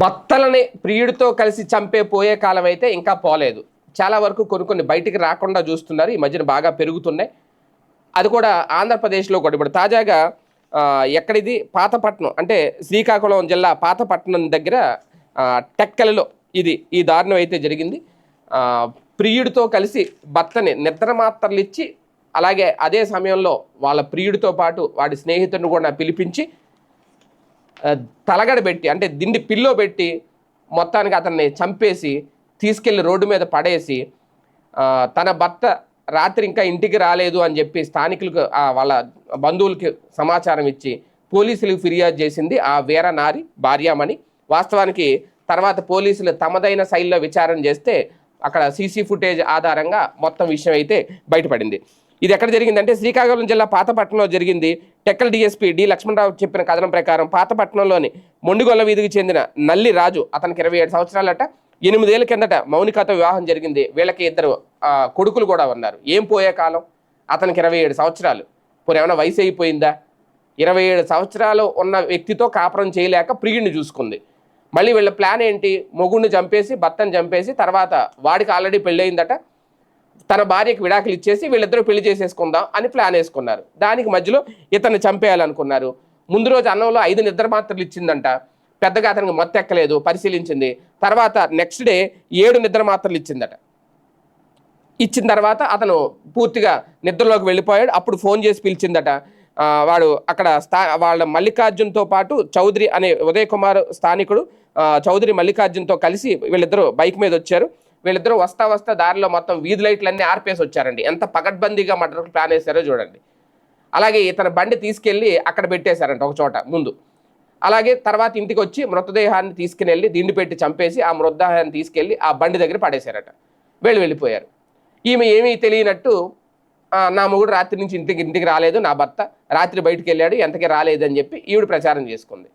భర్తలని ప్రియుడితో కలిసి చంపే పోయే కాలం అయితే ఇంకా పోలేదు. చాలా వరకు కొన్ని కొన్ని బయటికి రాకుండా చూస్తున్నారు. ఈ మధ్యన బాగా పెరుగుతున్నాయి. అది కూడా ఆంధ్రప్రదేశ్లో కూడా. ఇప్పుడు తాజాగా ఎక్కడిది? పాతపట్నం. అంటే శ్రీకాకుళం జిల్లా పాతపట్నం దగ్గర టెక్కలలో ఇది ఈ దారుణం అయితే జరిగింది. ప్రియుడితో కలిసి భర్తని నిద్ర మాత్రలు ఇచ్చి అలాగే అదే సమయంలో వాళ్ళ ప్రియుడితో పాటు వాడి స్నేహితుడిని కూడా పిలిపించి తలగడ పెట్టి అంటే దిండి పిల్లో పెట్టి మొత్తానికి అతన్ని చంపేసి తీసుకెళ్ళి రోడ్డు మీద పడేసి తన భర్త రాత్రి ఇంకా ఇంటికి రాలేదు అని చెప్పి స్థానికులకు వాళ్ళ బంధువులకి సమాచారం ఇచ్చి పోలీసులకు ఫిర్యాదు చేసింది ఆ వీర నారి భార్యామణి. వాస్తవానికి తర్వాత పోలీసులు తమదైన శైలిలో విచారణ చేస్తే అక్కడ సీసీ ఫుటేజ్ ఆధారంగా మొత్తం విషయం అయితే బయటపడింది. ఇది ఎక్కడ జరిగిందంటే శ్రీకాకుళం జిల్లా పాతపట్నంలో జరిగింది. టెక్కల్ డిఎస్పీ డి లక్ష్మణరావు చెప్పిన కథనం ప్రకారం పాతపట్నంలోని మొండిగొల్ల వీధికి చెందిన నల్లి రాజు అతనికి ఇరవై ఏడు సంవత్సరాలట. ఎనిమిదేళ్ళ కిందట మౌనికతో వివాహం జరిగింది. వీళ్ళకి ఇద్దరు కొడుకులు కూడా ఉన్నారు. ఏం పోయే కాలం? అతనికి ఇరవై ఏడు సంవత్సరాలు. పోనీ ఏమైనా వయసు అయిపోయిందా? ఇరవై ఏడు సంవత్సరాలు ఉన్న వ్యక్తితో కాపురం చేయలేక ప్రియుడిని చూసుకుంది. మళ్ళీ వీళ్ళ ప్లాన్ ఏంటి? మొగుడిని చంపేసి భర్తను చంపేసి తర్వాత వాడికి ఆల్రెడీ పెళ్ళయిందట. తన భార్యకు విడాకులు ఇచ్చేసి వీళ్ళిద్దరూ పెళ్ళి చేసేసుకుందాం అని ప్లాన్ వేసుకున్నారు. దానికి మధ్యలో ఇతన్ని చంపేయాలనుకున్నారు. ముందు రోజు అన్నంలో ఐదు నిద్ర మాత్రలు ఇచ్చిందంట. పెద్దగా అతనికి మొత్తం ఎక్కలేదు పరిశీలించింది. తర్వాత నెక్స్ట్ డే ఏడు నిద్ర మాత్రలు ఇచ్చిందట. ఇచ్చిన తర్వాత అతను పూర్తిగా నిద్రలోకి వెళ్ళిపోయాడు. అప్పుడు ఫోన్ చేసి పిలిచిందట. వాడు అక్కడ స్థా వాళ్ళ మల్లికార్జున్తో పాటు చౌదరి అనే ఉదయ్ కుమార్ స్థానికుడు చౌదరి మల్లికార్జున్తో కలిసి వీళ్ళిద్దరూ బైక్ మీద వచ్చారు. వీళ్ళిద్దరూ వస్తా వస్తా దారిలో మొత్తం వీధి లైట్లన్నీ ఆర్పేసి వచ్చారండి. ఎంత పకడ్బందీగా మర్డర్ ప్లాన్ వేశారో చూడండి. అలాగే ఇతని బండి తీసుకెళ్ళి అక్కడ పెట్టేశారంట ఒక చోట ముందు. అలాగే తర్వాత ఇంటికి వచ్చి మృతదేహాన్ని తీసుకుని వెళ్ళి దిండి పెట్టి చంపేసి ఆ మృతదేహాన్ని తీసుకెళ్ళి ఆ బండి దగ్గర పడేశారట. వీళ్ళు వెళ్ళిపోయారు. ఈమె ఏమీ తెలియనట్టు నా మొగుడు రాత్రి నుంచి ఇంటికి ఇంటికి రాలేదు నా భర్త రాత్రి బయటికి వెళ్ళాడు ఎంతకీ రాలేదని చెప్పి ఈవిడ ప్రచారం చేసుకుంది.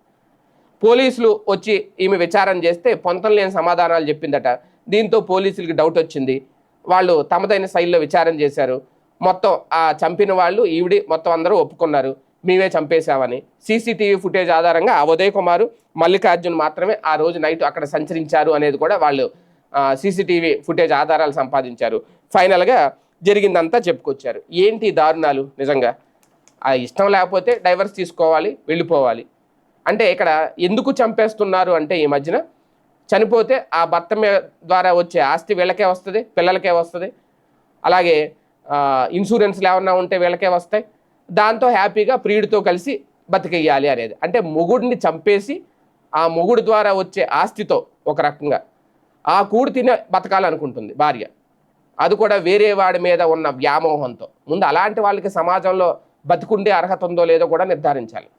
పోలీసులు వచ్చి ఈమె విచారణ చేస్తే పొంతం లేని సమాధానాలు చెప్పిందట. దీంతో పోలీసులకి డౌట్ వచ్చింది. వాళ్ళు తమదైన శైలిలో విచారం చేశారు. మొత్తం ఆ చంపిన వాళ్ళు ఈవిడి మొత్తం అందరూ ఒప్పుకున్నారు. మేమే చంపేశామని. సీసీటీవీ ఫుటేజ్ ఆధారంగా ఆ ఉదయ్ కుమార్ మల్లికార్జున్ మాత్రమే ఆ రోజు నైట్ అక్కడ సంచరించారు అనేది కూడా వాళ్ళు సీసీటీవీ ఫుటేజ్ ఆధారాలు సంపాదించారు. ఫైనల్గా జరిగిందంతా చెప్పుకొచ్చారు. ఏంటి దారుణాలు నిజంగా? ఆ ఇష్టం లేకపోతే డైవర్స్ తీసుకోవాలి వెళ్ళిపోవాలి. అంటే ఇక్కడ ఎందుకు చంపేస్తున్నారు అంటే ఈ మధ్యన చనిపోతే ఆ భర్త మీద ద్వారా వచ్చే ఆస్తి వీళ్ళకే వస్తుంది పిల్లలకే వస్తుంది. అలాగే ఇన్సూరెన్స్లు ఏమన్నా ఉంటే వీళ్ళకే వస్తాయి. దాంతో హ్యాపీగా ప్రియుడితో కలిసి బతికేయాలి అనేది. అంటే మొగుడిని చంపేసి ఆ మొగుడు ద్వారా వచ్చే ఆస్తితో ఒక రకంగా. ఆ కూడు తినే బతకాలనుకుంటుంది భార్య. అది కూడా వేరే వాడి మీద ఉన్న వ్యామోహంతో. ముందు అలాంటి వాళ్ళకి సమాజంలో బతికుండే అర్హత ఉందో లేదో కూడా నిర్ధారించాలి.